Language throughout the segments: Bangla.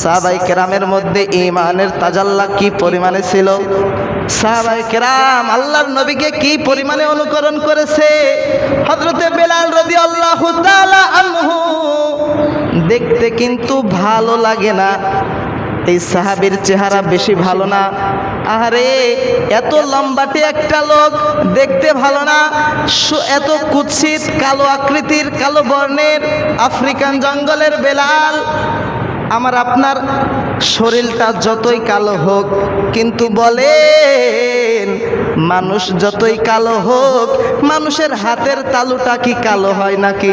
সাহাবাই কেরামের মধ্যে ইমানের তাজাল্লা কি পরিমাণে ছিল? সাহাবাই কেরাম আল্লাহর নবীকে কি পরিমাণে অনুকরণ করেছে? হজরতে বেলাল রদি আল্লাহ আনহু। দেখতে কিন্তু ভালো লাগে না। এই সাহাবীর চেহারা বেশি ভালো না। আরে এত লম্বাটে একটা লোক দেখতে ভালো না। এত কুৎসিত, কালো আকৃতির, কালো বর্ণের আফ্রিকান জঙ্গলের বেলাল আমার আপনার শরীরটা যতই কালো হোক, কিন্তু বলেন, মানুষ যতই কালো হোক, মানুষের হাতের তালুটা কি কালো হয় নাকি?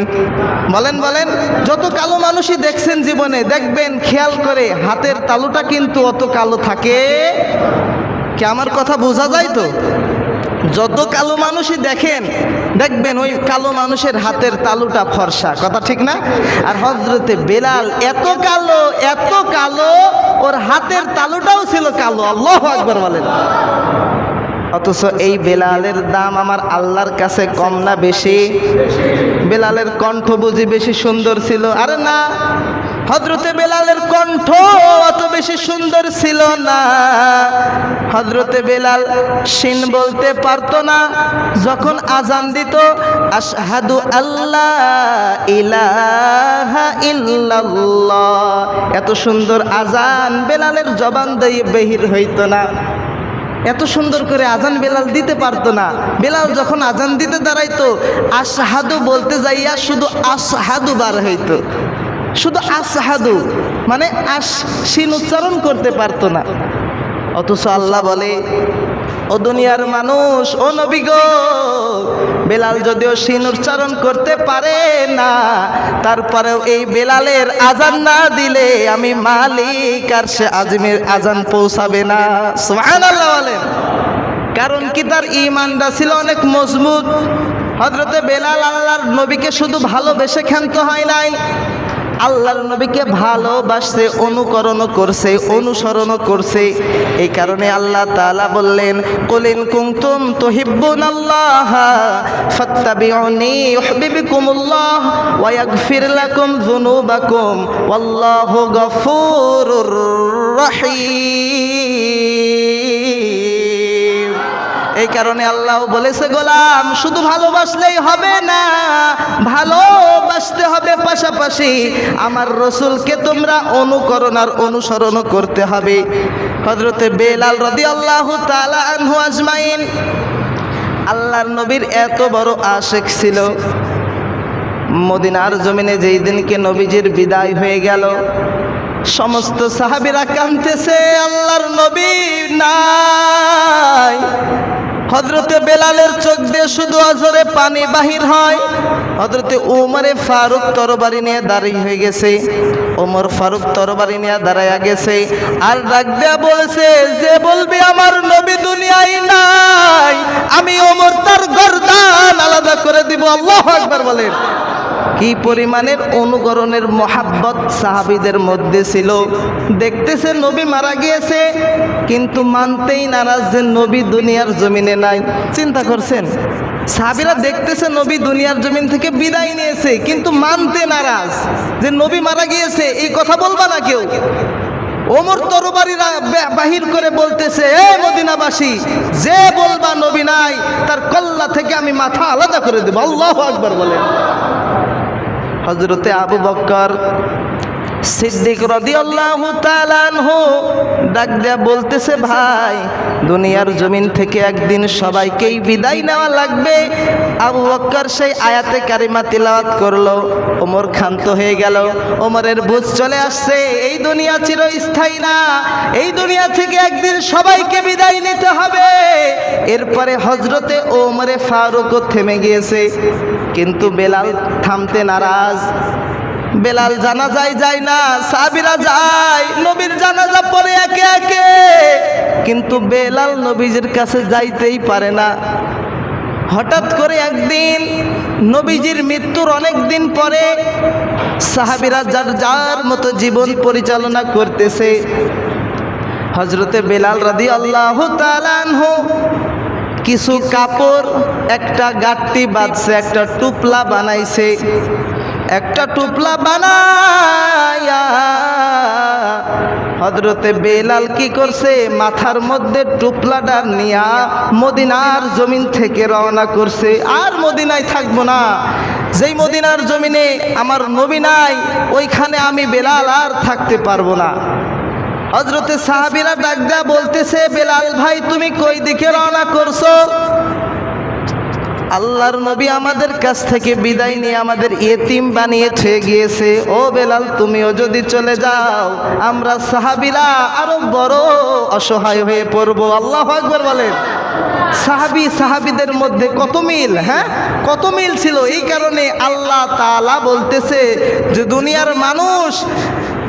বলেন বলেন, যত কালো মানুষই দেখছেন জীবনে, দেখবেন, খেয়াল করে, হাতের তালুটা কিন্তু অত কালো থাকে। কি আমার কথা বোঝা যায় তো? যত কালো মানুষই দেখেন, দেখবেন ওই কালো মানুষের হাতের তালুটা ফর্সা। কথা ঠিক না? আর হজরতে বেলাল এত কালো এত কালো, ওর হাতের তালুটাও ছিল কালো। আল্লাহ আকবর বলেন। অথচ এই বেলালের দাম আমার আল্লাহর কাছে কম না বেশি। বেলালের কণ্ঠ বুঝি বেশি সুন্দর ছিল। আরে না হজরতে বেলালের কণ্ঠ অত বেশি সুন্দর ছিল না। হজরতে বেলাল সিন বলতে পারতো না, যখন আজান দিত, আশহাদু আল্লাহ ইলাহা ইল্লাল্লাহ। এত সুন্দর আজান বেলালের জবান দিয়ে বেহির হইত না। এত সুন্দর করে আজান বেলাল দিতে পারতো না। বেলাল যখন আজান দিতে দাঁড়াইতো, আশহাদু বলতে যাইয়া শুধু আশহাদু বার হইতো। শুধু আশহাদু মানে আশ সিন উচ্চারণ করতে পারতো না। অথচ আল্লাহ বলে, ও দুনিয়ার মানুষ, ও নবী গো, বেলাল যদিও সিন উচ্চারণ করতে পারে না, তারপরেও এই বেলালের আজান না দিলে আমি মালিক আর সে আজমের আজান পৌঁছাবে না। সুবহানাল্লাহ বলেন। কারণ কি তার ইমানটা ছিল অনেক মজবুত? হজরতে বেলাল আল্লাহর নবীকে শুধু ভালোবেসে ক্ষান্ত হয় নাই আল্লাহর নবীকে ভালোবাসছে অনুকরণ করছে অনুসরণ করছে। এই কারণে আল্লাহ তাআলা বললেন কুলিন কুমতুম তুহিব্বুন আল্লাহ ফাত্তাবিউনি ইউহিব্বুকুমুল্লাহ ওয়া ইয়াগফির লাকুম যুনুবাকুম। ওয়াল্লাহু গফুরুর রহিম। এই কারণে আল্লাহ বলেছে, গোলাম, শুধু ভালোবাসলেই হবে না, ভালোবাসতে হবে পাশাপাশি আমার রসুলকে তোমরা অনুকরণ আর অনুসরণ করতে হবে। হজরতে বেলাল রদি আল্লাহ আনহু আজমাইন, আল্লাহর নবীর এত বড় আশেক ছিল। মদিনার জমিনে যেই দিনকে নবীজির বিদায় হয়ে গেল, সমস্ত সাহাবিরা কাঁদতেছে, আল্লাহর নবী নাই। হজরতে বেলালের চোখ দিয়ে শুধু অজরে পানি বাহির হয়। হজরতে উমরে ফারুক তরবারি নিয়ে দাঁড়িয়ে হয়ে গেছে। ওমর ফারুক তরবারি নিয়ে দাঁড়াইয়া গেছে। আর ডাক দেয়া বলছে, যে বলবে আমার নবী দুনিয়ায় নাই, আমি ওমর তার গর্দান আলাদা করে দিব। আল্লাহ একবার বলেন। কি পরিমাণের অনুকরণের মহাব্বত সাহাবিদের মধ্যে ছিল? দেখতেছে নবী মারা গিয়েছে, কিন্তু মানতেই নারাজ যে নবী দুনিয়ার জমিনে নাই। চিন্তা করছেন? সাহাবিরা দেখতেছে নবী দুনিয়ার জমিন থেকে বিদায় নিয়েছে, কিন্তু মানতে নারাজ যে নবী মারা গিয়েছে, এই কথা বলবা না কেউ? ওমর তরবারিরা বাহির করে বলতেছে, এ মদিনাবাসী, যে বলবা নবী নাই, তার কল্লা থেকে আমি মাথা আলাদা করে দেবো। আল্লাহ আকবার বলেন। হজরতে আবু বক্কর সিদ্দিক তাআলা আনহু ডাক দেয়া বলতেছে, ভাই, দুনিয়ার জমিন থেকে একদিন সবাইকেই বিদায় নেওয়া লাগবে। আবু বক্কর সেই আয়াতে কারিমা তিলাওয়াত করল। ওমর ক্ষান্ত হয়ে গেল। ওমরের বুঝ চলে আসছে, এই দুনিয়া চিরস্থায়ী না। এই দুনিয়া থেকে একদিন সবাইকে বিদায় নিতে হবে। এরপরে হজরতে ওমরে ফারুকও থেমে গিয়েছে। কিন্তু বেলাল থামতে নারাজ। বেলাল জানা যায় যায় না সাবিরা যায়, নবীর জানাজা পরে একে একে। কিন্তু বেলাল নবীজির কাছে যাইতেই পারে না। হঠাৎ করে একদিন নবীজির মৃত্যুর অনেক দিন পরে সাহাবিরা যার যার মতো জীবন পরিচালনা করতেছে। হজরতে বেলাল রাদি আল্লাহ কিছু কাপড়, একটা গাট্টি বাঁধছে, একটা টুপলা বানাইছে। একটা টুপলা বানায়া হজরতে বেলাল কি করছে? মাথার মধ্যে টুপলাটা নিয়া মদিনার জমিন থেকে রওনা করছে। আর মদিনায় থাকব না। যেই মদিনার জমিনে আমার নবী নাই, ওইখানে আমি বেলাল আর থাকতে পারব না। হজরতে সাহাবিরা ডাক দেয়া বলতেছে, বেলাল ভাই, তুমি কই দিকে রওনা করছ? আল্লাহর নবী আমাদের কাছ থেকে বিদায় নিয়ে আমাদের এতিম বানিয়ে থয়ে গিয়েছে, ও বেলাল, তুমিও যদি চলে যাও, আমরা সাহাবিরা আরও বড় অসহায় হয়ে পড়ব। আল্লাহ আকবর বলেন। সাহাবি সাহাবিদের মধ্যে কত মিল হ্যাঁ? কত মিল ছিল? এই কারণে আল্লাহ তালা বলতেছে যে, দুনিয়ার মানুষ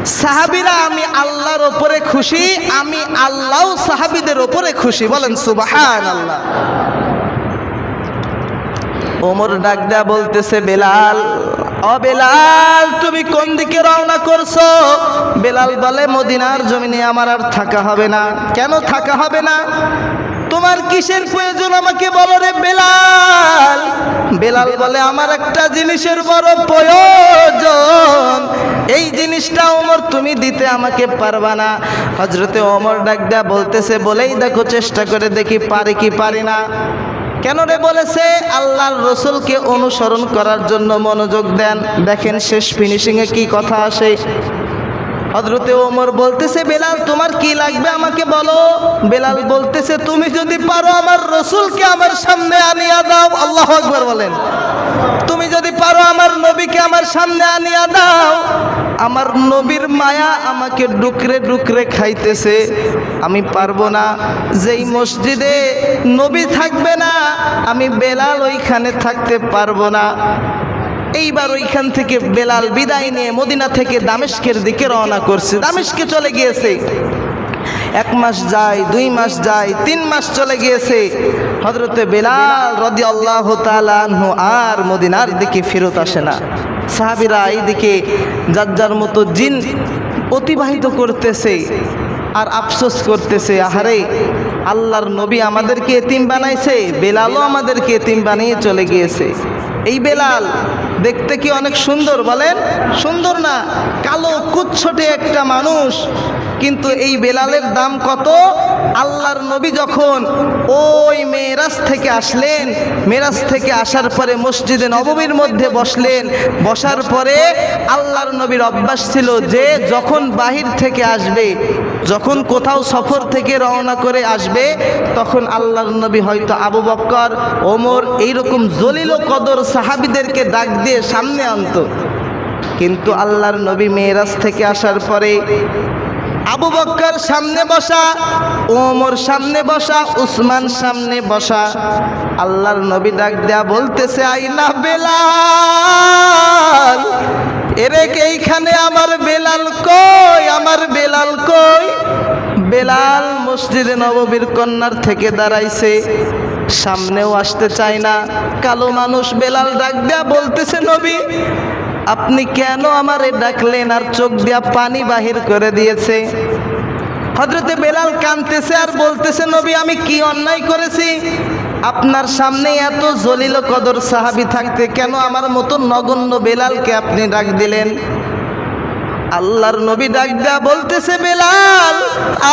সাহাবিরা, আমি আল্লাহর ওপরে খুশি, আমি আল্লাহ সাহাবিদের ওপরে খুশি। বলেন সুবাহান আল্লাহ ওমর ডাকদা বলতেছে, বেলাল, ও বেলাল, তুমি কোন দিকে রওনা করছ? বেলাল বলে, মদিনার জমিনে আমার আর থাকা হবে না। কেন থাকা হবে না? তোমার কিসের প্রয়োজন আমাকে বলো রে বেলাল? বেলাল বলে, আমার একটা জিনিসের বড় প্রয়োজন। এই জিনিসটা ওমর তুমি দিতে আমাকে পারবা না। হজরতে ওমর ডাক দেয়া বলতেছে, বলেই দেখো, চেষ্টা করে দেখি পারি কি পারি না। কেন রে বলেছে? আল্লাহর রসুলকে অনুসরণ করার জন্য মনোযোগ দেন। দেখেন, শেষ ফিনিশিংয়ে কি কথা আসে। হজরতে ওমর বলতেছে, বেলাল, তোমার কি লাগবে আমাকে বলো? বেলাল বলতেছে, তুমি যদি পারো আমার রসুলকে আমার সামনে আনিয়া দাও। আল্লাহ আকবর বলেন। তুমি যদি পারো আমার নবীকে আমার সামনে আনিয়া দাও। আমার নবীর মায়া আমাকে ডুকরে ডুকরে খাইতেছে। আমি পারব না, যেই মসজিদে নবী থাকবে না, আমি বেলাল ওইখানে থাকতে পারব না। এইবার ওইখান থেকে বেলাল বিদায় নিয়ে মদিনা থেকে দামেশকের দিকে রওনা করছে। দামেশকে চলে গিয়েছে। এক মাস যায়, দুই মাস যায়, তিন মাস চলে গিয়েছে। হজরতে বেলাল রদি আল্লাহ তালানহু আর মদিনার দিকে ফেরত আসে না। সাহাবিরা এইদিকে যার যার মতো জিন অতিবাহিত করতেছে আর আফসোস করতেছে, আহারে, আল্লাহর নবী আমাদেরকে এতিম বানাইছে, বেলালও আমাদেরকে এতিম বানিয়ে চলে গিয়েছে। এই বেলাল দেখতে কি অনেক সুন্দর বলেন? সুন্দর না কালো কুচ্ছটে একটা মানুষ। কিন্তু এই বেলালের দাম কত? আল্লাহর নবী যখন ওই মেরাজ থেকে আসলেন মেরাজ থেকে আসার পরে মসজিদে নববীর মধ্যে বসলেন, বসার পরে আল্লাহর নবীর অভ্যাস ছিল যে যখন বাহির থেকে আসবে, যখন কোথাও সফর থেকে রওনা করে আসবে, তখন আল্লাহর নবী হয়তো আবু বক্কর, ওমর এইরকম জলিল কদর সাহাবিদেরকে ডাক দিয়ে সামনে আনতো। কিন্তু আল্লাহর নবী মেয়েরাজ থেকে আসার পরে আবু বক্কর সামনে বসা ওমর সামনে বসা, উসমান সামনে বসা। আল্লাহর নবী ডাক দেয়া বলতেছে, আইনা বেলাল, এরে এইখানে? আমার বেলাল কই? আমার বেলাল কই? বেলাল মসজিদে নববীর কন্যার থেকে দাঁড়াইছে। সামনেও আসতে চায় না। কালো মানুষ বেলাল ডাক দেয়া বলতেছে, নবী আপনি কেন আমারে ডাকলেন আর চোখ দিয়া পানি বাহির করে দিয়েছে? হজরতে বেলাল কানতেছে আর বলতেছে, নবী, আমি কি অন্যায় করেছি? আপনার সামনে এত জলিল কদর সাহাবি থাকতে কেন আমার মতো নগণ্য বেলালকে আপনি ডাক দিলেন? আল্লাহর নবী ডাক দেয়া বলতেছে, বেলাল,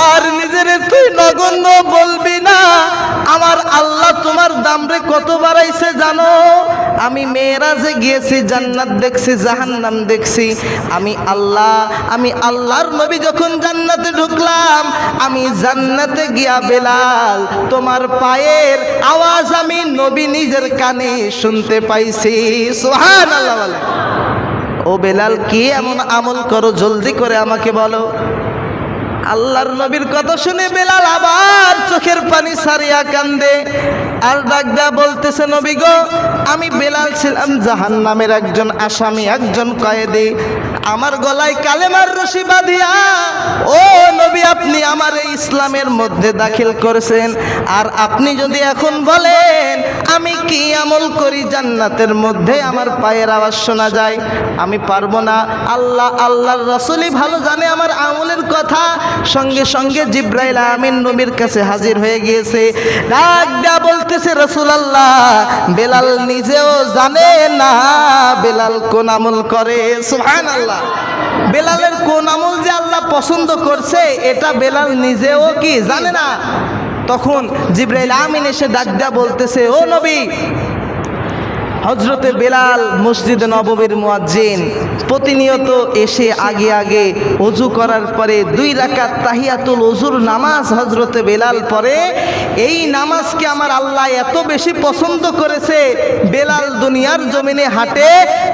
আর নিজের তুই নগণ্য বলবি না। আমার আল্লাহ তোমার দাম রে কত বাড়াইছে জানো? আমি মেয়েরাজে গিয়েছি, জান্নাত দেখছি, জাহান্নাম দেখছি। আমি আল্লাহ, আমি আল্লাহর নবী যখন জান্নাতে ঢুকলাম, আমি জান্নাতে গিয়া বেলাল, তোমার পায়ের আওয়াজ আমি নবী নিজের কানে শুনতে পাইছি। সোহান আল্লাহ ও বেলাল, কি এমন আমল করো? জলদি করে আমাকে বলো। আল্লাহর নবীর কথা শুনে বেলাল আবার চোখের পানি সারিয়া কান্দে। আর ডাক দেয়া বলতেছে, নবী গো, আমি বেলাল ছিলাম জাহান নামের একজন আসামি, একজন কয়েদি। আমার গলায় কালেমার রশি বাঁধিয়া, ও নবী, আপনি আমার এই ইসলামের মধ্যে দাখিল করেছেন। আর আপনি যদি এখন বলেন, আমি কি আমল করি জান্নাতের মধ্যে আমার পায়ের আওয়াজ শোনা যায়? আমি পারব না। আল্লাহ, আল্লাহর রসুলই ভালো জানে আমার আমলের কথা। সঙ্গে সঙ্গে জিব্রাইল আমিন নবীর কাছে হাজির হয়ে গিয়েছে। ডাক দেয়া বলতেছে রসুল আল্লাহ বেলাল নিজেও জানে না বেলাল কোন আমল করে। সুহান আল্লাহ বেলালের কোন আমল যে আল্লাহ পছন্দ করছে, এটা বেলাল নিজেও কি জানে না? তখন জিব্রাইল আমিন এসে ডাক দেয়া বলতেছে, ও নবী হজরতে বেলাল মসজিদ নববীর মুয়াজ্জিন প্রতিনিয়ত এসে আগে আগে অজু করার পরে দুই রাকাত তাহিয়াতুল অজুর নামাজ হজরতে বেলাল পরে এই নামাজকে আমার আল্লাহ এত বেশি পছন্দ করেছে। বেলাল দুনিয়ার জমিনে হাঁটে,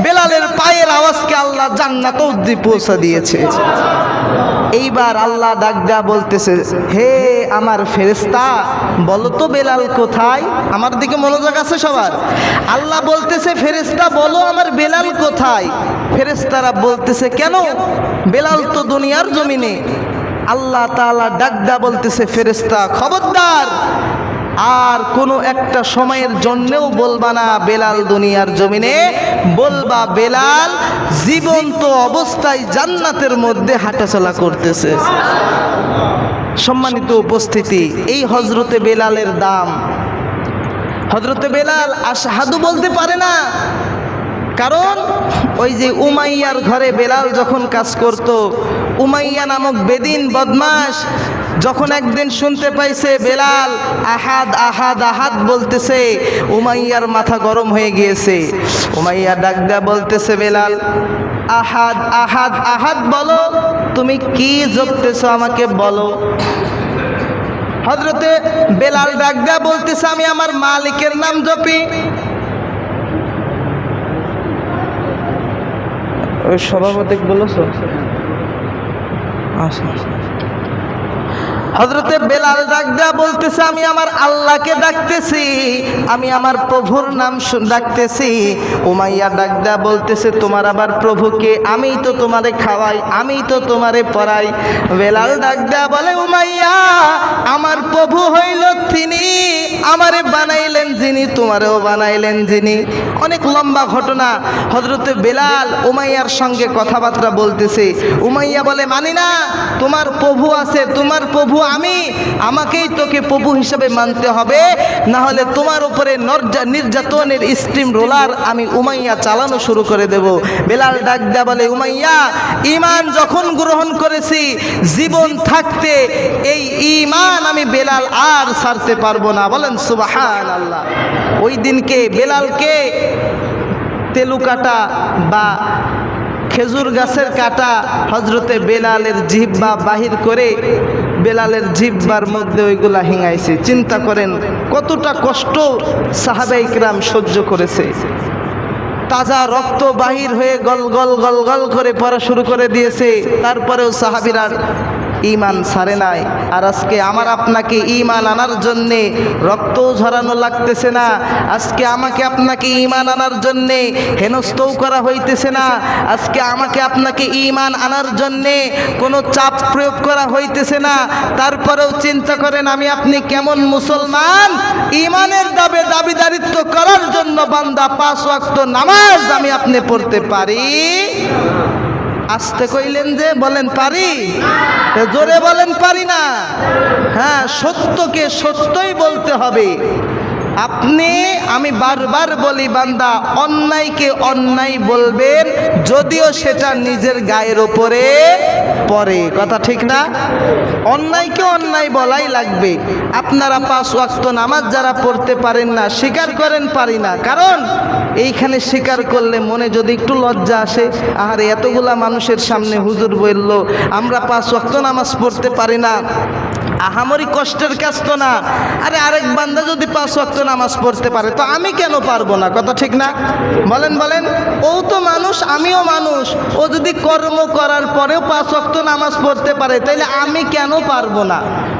বেলালের পায়ের আওয়াজকে আল্লাহ জান্নাত অব্দি পৌঁছে দিয়েছে। এইবার আল্লাহ ডাক দেয়া বলতেছে, হে আমার ফেরেস্তা বলো তো বেলাল কোথায়? আমার দিকে মনোযোগ আছে সবার। আল্লাহ বলতেছে ফেরেস্তা বলো আমার বেলাল কোথায়? ফেরেস্তারা বলতেছে, কেন? বেলাল তো দুনিয়ার জমিনে। আল্লাহ তালা ডাক দেয়া বলতেছে ফেরেস্তা খবরদার। আর কোনো একটা সময়ের জন্যেও বলবা না, বেলাল দুনিয়ার জমিনে। বলবা, বেলাল জীবন্ত অবস্থায় জান্নাতের মধ্যে হাঁটাচলা করতেছে। সম্মানিত উপস্থিতি, এই হজরতে বেলালের দাম। হজরতে বেলাল আশাহাদু বলতে পারে না। কারণ ওই যে উমাইয়ার ঘরে বেলাল যখন কাজ করত, উমাইয়া নামক বেদিন বদমাস যখন একদিন শুনতে পাইছে বেলাল আহাদ আহাদ আহাদ বলতেছে উমাইয়ার মাথা গরম হয়ে গিয়েছে। উমাইয়া ডাক দেয়া বলতেছে বেলাল আহাদ আহাদ আহাদ বলো তুমি কি জপতেছো আমাকে বলো। হজরতে বেলাল ডাক দেয়া বলতেছে আমি আমার মালিকের নাম জপি। ওই সভাপতি বলেছ? আচ্ছা। হজরতে বেলাল ডাকদা বলতেছে, আমি আমার আল্লাহকে ডাকতেছি, আমি আমার প্রভুর নাম ডাকতেছি। উমাইয়া ডাক দেয়া বলতেছে, তোমার আবার প্রভুকে আমিই তো তোমারে খাওয়াই আমি তো তোমারে পড়াই। বেলাল ডাক দেয়া বলে, উমাইয়া, আমার প্রভু হইল তিনি, আমারে বানাইলেন যিনি, তোমারেও বানাইলেন যিনি। অনেক লম্বা ঘটনা। হজরতে বেলাল উমাইয়ার সঙ্গে কথাবার্তা বলতেছে। উমাইয়া বলে মানি না তোমার প্রভু আছে, তোমার প্রভু আমি আমাকেই তোকে প্রভু হিসেবে মানতে হবে না হলে তোমার উপরে নির্যাতনের স্ট্রিম রোলার আমি উমাইয়া চালানো শুরু করে দেব। বেলাল ডাক দেয়া বলে, উমাইয়া ইমান যখন গ্রহণ করেছি, জীবন থাকতে এই ইমান আমি বেলাল আর ছাড়তে পারব না। বলেন সুবাহান আল্লাহ ওই দিনকে বেলালকে তেলু কাটা বা খেজুর গাছের কাটা হজরতে বেলালের জিহ্বা বাহির করে বেলালের জিব্বার মধ্যে ওইগুলা হিঙাইছে। চিন্তা করেন, কতটা কষ্ট সাহাবে ইকরাম সহ্য করেছে। তাজা রক্ত বাহির হয়ে গল গল গল গল করে পড়া শুরু করে দিয়েছে। তারপরেও সাহাবিরা ইমান ছাড়ে নাই। আর আজকে আমার আপনাকে ইমান আনার জন্যে রক্তও ঝরানো লাগতেছে না। আজকে আমাকে আপনাকে ইমান আনার জন্যে হেনস্তও করা হইতেছে না। আজকে আমাকে আপনাকে ইমান আনার জন্যে কোনো চাপ প্রয়োগ করা হইতেছে না। তারপরেও চিন্তা করেন, আমি আপনি কেমন মুসলমান? ইমানের দাবে দাবিদারিত্ব করার জন্য বান্দা পাঁচ ওয়াক্ত নামাজ আমি আপনি পড়তে পারি? আসতে কইলেন যে বলেন পারি? জোরে বলেন পারি না। হ্যাঁ সত্যকে সত্যই বলতে হবে। আপনি, আমি বারবার বলি, বান্দা, অন্যায়কে অন্যায় বলবেন, যদিও সেটা নিজের গায়ের ওপরে পড়ে। কথা ঠিক না? অন্যায়কে অন্যায় বলাই লাগবে। আপনারা পাঁচ ওয়াক্ত নামাজ যারা পড়তে পারেন না, স্বীকার করেন, পারি না। কারণ, এইখানে স্বীকার করলে মনে যদি একটু লজ্জা আসে আর এতগুলা মানুষের সামনে হুজুর বলল, আমরা পাঁচ ওয়াক্ত নামাজ পড়তে পারি না। আহামরি কষ্টের কাজ তো না। আরে আরেক বান্দা যদি পাঁচ ওয়াক্ত নামাজ পড়তে পারে, তো আমি কেন পারব না? কথা ঠিক না? বলেন বলেন। ও তো মানুষ, আমিও মানুষ। ও যদি কর্ম করার পরেও পাঁচ ওয়াক্ত নামাজ পড়তে পারে, তাইলে আমি কেন পারব না?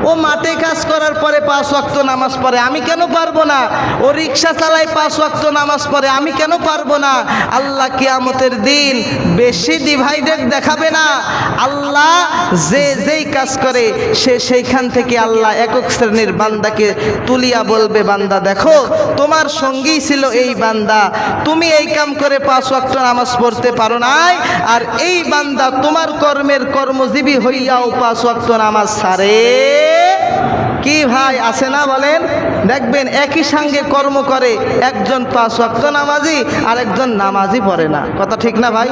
ও মাঠে কাজ করার পরে পাঁচ ওয়াক্ত নামাজ পড়ে। আমি কেন পারব না? ও রিক্সা চালায় পাঁচ ওয়াক্ত নামাজ পড়ে। আমি কেন পারব না? আল্লাহ কিয়ামতের দিন বেশি ডিভাইডেড দেখাবে না। আল্লাহ যে যেই কাজ করে, সে সেইখান থেকে আল্লাহ একক শ্রেণির বান্দাকে তুলিয়া বলবে, বান্দা, দেখো, তোমার সঙ্গী ছিল এই বান্দা। তুমি এই কাম করে পাঁচ ওয়াক্ত নামাজ পড়তে পারো নাই। আর এই বান্দা তোমার কর্মের কর্মজীবী হইয়াও পাঁচ ওয়াক্ত নামাজ ছাড়ে কি ভাই আছে না বলেন? দেখবেন একই সঙ্গে কর্ম করে, একজন পাঁচ ওয়াক্ত নামাজি আর একজন নামাজি পড়ে না। কথা ঠিক না ভাই?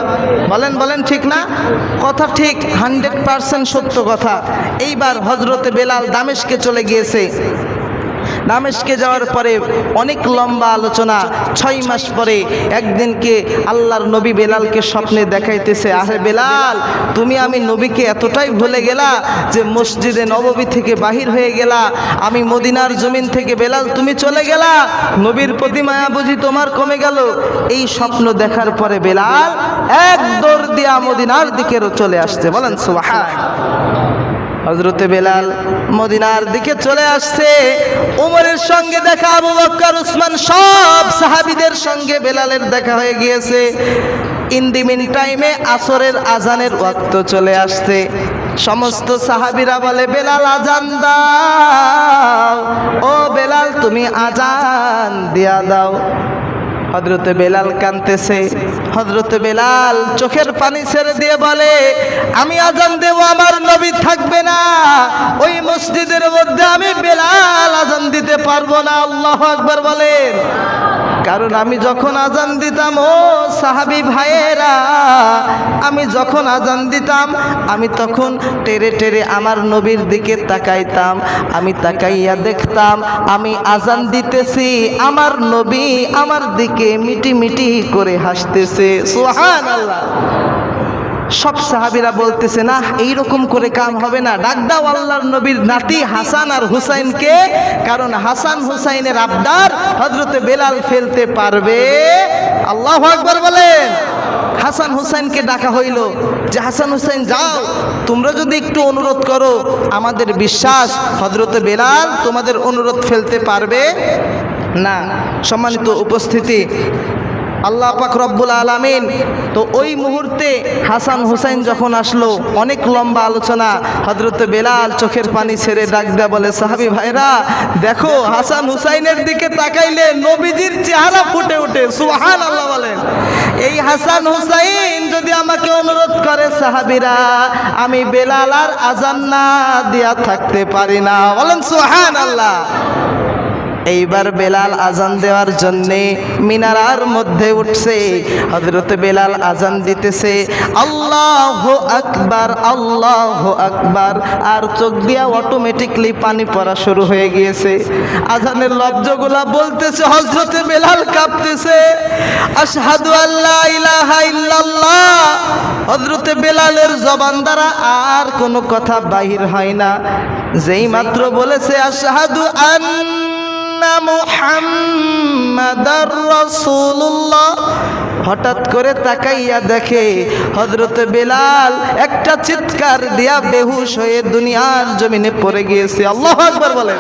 বলেন বলেন ঠিক না? কথা ঠিক, হান্ড্রেড পার্সেন্ট সত্য কথা। এইবার হজরতে বেলাল দামেশকে চলে গিয়েছে। দামেশকে যাওয়ার পরে অনেক লম্বা আলোচনা, ছয় মাস পরে একদিনকে আল্লাহর নবী বেলালকে স্বপ্নে দেখাইতেছে আহে বেলাল, তুমি আমি নবীকে এতটাই ভুলে গেলা যে মসজিদে নববী থেকে বাহির হয়ে গেলা, আমি মদিনার জমিন থেকে, বেলাল, তুমি চলে গেলা, নবীর প্রতি মায়া বুঝি তোমার কমে গেল। এই স্বপ্ন দেখার পরে বেলাল এক দৌড় দিয়া মদিনার দিকেরও চলে আসছে, বলেন সুবাহা হজরতে বেলাল মদিনার দিকে চলে আসছে। উমরের সঙ্গে দেখা, আবু বক্কর উসমান সব সাহাবিদের সঙ্গে বেলালের দেখা হয়ে গিয়েছে। ইন দি মিন টাইমে আসরের আজানের ওয়াক্ত চলে আসছে। সমস্ত সাহাবিরা বলে, বেলাল, আজান দাও। ও বেলাল, তুমি আজান দিয়া দাও। হজরতে বেলাল কানতেছে হজরতে বেলাল চোখের পানি ছেড়ে দিয়ে বলে, আমি আজান দেব, আমার নবী থাকবে না। ওই মসজিদের মধ্যে আমি বেলাল আজান দিতে পারব না, আল্লাহ আকবার বলেন। কারণ আমি যখন আজান দিতাম, ও সাহাবি ভাইয়েরা, আমি যখন আজান দিতাম, আমি তখন টেরে টেরে আমার নবীর দিকে তাকাইতাম, আমি তাকাইয়া দেখতাম, আমি আজান দিতেছি, আমার নবী আমার দিকে মিটি মিটি করে হাসতেছে। সোহান আল্লাহ সব সাহাবিরা বলতেছে, না, এইরকম করে কাম হবে না। ডাক দাও আল্লাহর নবীর নাতি হাসান আর হুসাইনকে, কারণ হাসান হুসাইনের আবদার হজরতে বেলাল ফেলতে পারবে। আল্লাহ আকবর বলেন। হাসান হুসাইনকে ডাকা হইল যে, হাসান হুসাইন, যাও, তোমরা যদি একটু অনুরোধ করো, আমাদের বিশ্বাস হজরতে বেলাল তোমাদের অনুরোধ ফেলতে পারবে। না, সম্মানিত উপস্থিতি আল্লাহ পাক রব্বুল আলামিন। তো ওই মুহূর্তে হাসান হুসাইন যখন আসলো, অনেক লম্বা আলোচনা হজরত বেলাল চোখের পানি ছেড়ে ডাক দেয়া বলে, সাহাবি ভাইরা, দেখো হাসান হুসাইনের দিকে তাকাইলে নবীজির চেহারা ফুটে ওঠে সুহান আল্লাহ বলেন। এই হাসান হুসাইন যদি আমাকে অনুরোধ করে, সাহাবিরা, আমি বেলাল আর আজান না দিয়া থাকতে পারি না। বলেন সুহান আল্লাহ এইবার বেলাল আজান দেওয়ার জন্যে মিনারার মধ্যে উঠছে। হজরত বেলাল আজান দিতেছে। আল্লাহ আকবার আল্লাহ আকবার। আর চোখ দিয়া অটোমেটিকলি পানি পড়া শুরু হয়ে গিয়েছে। আজানের লব্জগুলা বলতেছে হজরতে বেলাল কাঁপতেছে। আশহাদু আল্লাহ ইলাহা ইল্লাল্লাহ। হজরতে বেলালের জবান দ্বারা আর কোনো কথা বাহির হয় না। যেই মাত্র বলেছে আশহাদু আন মুহাম্মাদার রাসূলুল্লাহ। হঠাৎ করে তাকাইয়া দেখে হজরত বেলাল একটা চিৎকার দিয়া বেহুশ হয়ে দুনিয়ার জমিনে পড়ে গিয়েছে। আল্লাহ আকবার বলেন।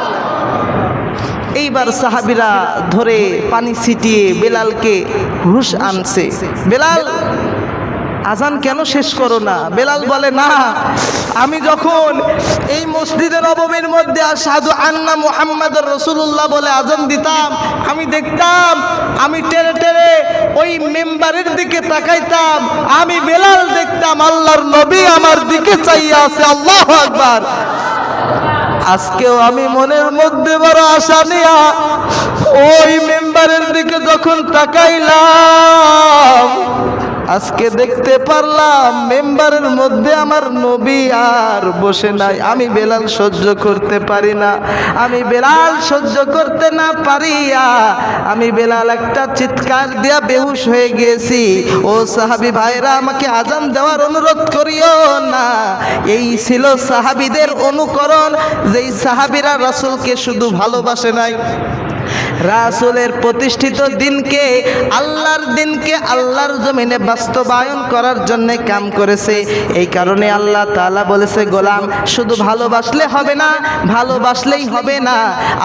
এইবার সাহাবিরা ধরে পানি ছিটিয়ে বেলালকে হুশ আনছে। বেলাল আজান কেন শেষ করো না? বেলাল বলে, না, আমি যখন এই মসজিদের অবমের মধ্যে আর সাধু আন্না মুহাম্মদ রসুল্লাহ বলে আজান দিতাম, আমি দেখতাম, আমি টেরে টেরে ওই মেম্বারের দিকে তাকাইতাম, আমি বেলাল দেখতাম, আল্লাহর নবী আমার দিকে চাইয়া আছে, আল্লাহ আকবার। আজকেও আমি মনের মধ্যে বড় আশা নিয়া ওই মেম্বারের দিকে যখন তাকাইলাম আজকে দেখতে পারলাম মেম্বারের মধ্যে আমার নবী আর বসে নাই। আমি বেলাল সহ্য করতে পারি না। আমি বেলাল সহ্য করতে না পারিয়া আমি বেলাল একটা চিৎকার দিয়া বেহুশ হয়ে গিয়েছি ও সাহাবি ভাইরা, আমাকে আজান দেওয়ার অনুরোধ করিও না। এই ছিল সাহাবিদের অনুকরণ। যেই সাহাবিরা রাসূলকে শুধু ভালোবাসে নাই রাসূলের প্রতিষ্ঠিত দিনকে আল্লাহর দিনকে আল্লাহর জমিনে বাস্তবায়ন করার জন্য কাম করেছে। এই কারণে আল্লাহ তাআলা বলেছে, গোলাম, শুধু ভালোবাসলে হবে না, ভালোবাসলেই হবে না।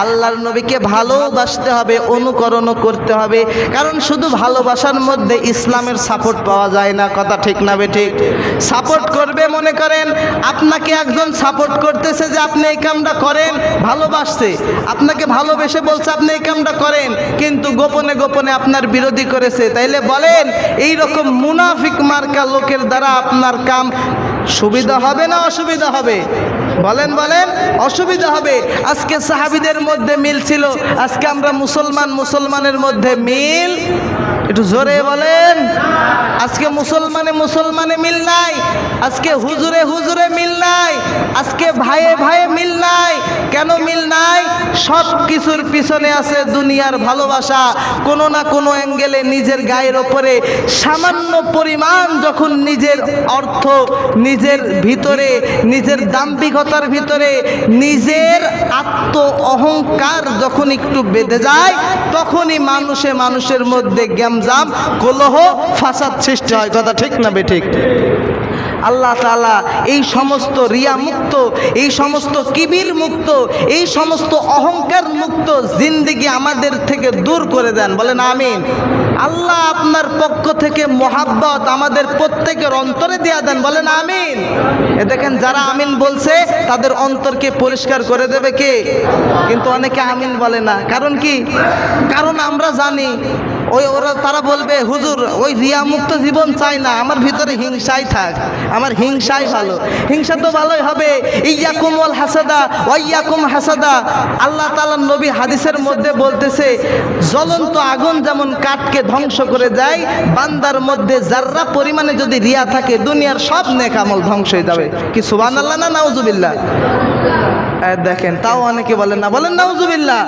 আল্লাহর নবীকে ভালোবাসতে হবে, অনুকরণও করতে হবে। কারণ শুধু ভালোবাসার মধ্যে ইসলামের সাপোর্ট পাওয়া যায় না। কথা ঠিক না ঠিক? সাপোর্ট করবে মনে করেন, আপনাকে একজন সাপোর্ট করতেছে যে আপনি এই কামটা করেন, ভালোবাসছে। আপনাকে ভালোবেসে বলছে, আপনি এই কামটা করেন, কিন্তু গোপনে গোপনে আপনার বিরোধী করেছে। তাইলে বলেন এই রকম মুনাফিক মার্কা লোকের দ্বারা আপনার কাম সুবিধা হবে না অসুবিধা হবে? বলেন বলেন, অসুবিধা হবে। আজকে সাহাবিদের মধ্যে মিল ছিল, আজকে আমরা মুসলমান, মুসলমানের মধ্যে মিল একটু জোরে বলেন। আজকে মুসলমানে মুসলমানে মিল নাই, আজকে হুজুরে হুজুরে মিল নাই, আজকে ভাইয়ে ভাইয়ে মিল নাই। কেন মিল নাই? সব কিছুর পিছনে আছে দুনিয়ার ভালোবাসা। কোনো না কোনো অ্যাঙ্গেলে নিজের গায়ের ওপরে সামান্য পরিমাণ যখন নিজের অর্থ, নিজের ভিতরে, নিজের দাম্ভিকতার ভিতরে, নিজের আত্ম অহংকার যখন একটু বেঁধে যায়, তখনই মানুষে মানুষের মধ্যে গ্যামজাম কলহ, ফাসাদ সৃষ্টি হয়। কথা ঠিক না বে ঠিক? আল্লাহ তালা এই সমস্ত রিয়া মুক্ত এই সমস্ত কিবির মুক্ত এই সমস্ত অহংকার মুক্ত জিন্দিগি আমাদের থেকে দূর করে দেন। বলেন আমিন। আল্লাহ আপনার পক্ষ থেকে মোহাব্বত আমাদের প্রত্যেকের অন্তরে দেয়া দেন। বলেন আমিন। এ দেখেন, যারা আমিন বলছে, তাদের অন্তরকে পরিষ্কার করে দেবে কে? কিন্তু অনেকে আমিন বলে না। কারণ কি? কারণ আমরা জানি ওই ওরা তারা বলবে, হুজুর, ওই রিয়া মুক্ত জীবন চাই না, আমার ভিতরে হিংসাই থাক, আমার হিংসাই ভালো। হিংসা তো ভালোই হবে। ইয়াকুম ওয়াল হাসাদা, ওয়াইয়াকুম হাসাদা। আল্লাহ তাআলা নবী হাদিসের মধ্যে বলতেছে, জ্বলন্ত আগুন যেমন কাঠকে ধ্বংস করে যায় বান্দার মধ্যে যার্রা পরিমাণে যদি রিয়া থাকে, দুনিয়ার সব নেক আমল ধ্বংস হয়ে যাবে। কি সুবহানাল্লাহ না নাউজুবিল্লাহ? এই দেখেন, তাও অনেকে বলেন না। বলেন, নাউজুবিল্লাহ।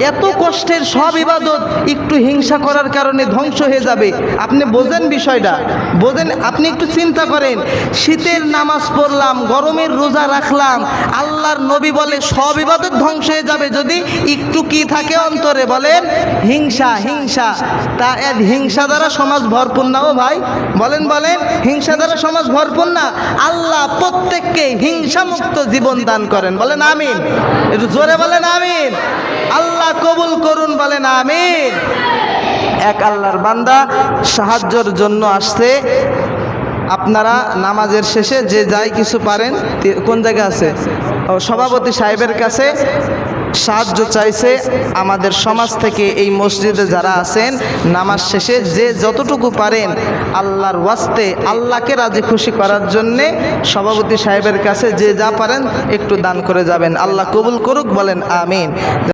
এত কষ্টের সব ইবাদত একটু হিংসা করার কারণে ধ্বংস হয়ে যাবে। আপনি বোঝেন বিষয়টা? বোঝেন, আপনি একটু চিন্তা করেন। শীতের নামাজ পড়লাম, গরমের রোজা রাখলাম, আল্লাহর নবী বলে সব ইবাদত ধ্বংস হয়ে যাবে যদি একটু কি থাকে অন্তরে বলেন, হিংসা হিংসা। তা হিংসা দ্বারা সমাজ ভরপুর না ও ভাই? বলেন বলেন, হিংসা দ্বারা সমাজ ভরপুর না? আল্লাহ প্রত্যেককে হিংসা মুক্ত জীবন দান করেন। বলেন, আমিন। একটু জোরে বলেন, আমিন। আল্লাহ কবুল করুন বলেন, আমিন। এক আল্লাহর বান্দা সাহায্যর জন্য আসছে। আপনারা নামাজের শেষে যে যাই কিছু পারেন কোন জায়গায় আছে? সভাপতি সাহেবের কাছে সাহায্য চাইছে আমাদের সমাজ থেকে এই মসজিদে যারা আছেন, নামাজ শেষে যে যতটুকু পারেন আল্লাহর ওয়াস্তে, আল্লাহকে রাজি খুশি করার জন্যে সভাপতি সাহেবের কাছে যে যা পারেন একটু দান করে যাবেন। আল্লাহ কবুল করুক বলেন, আমিন।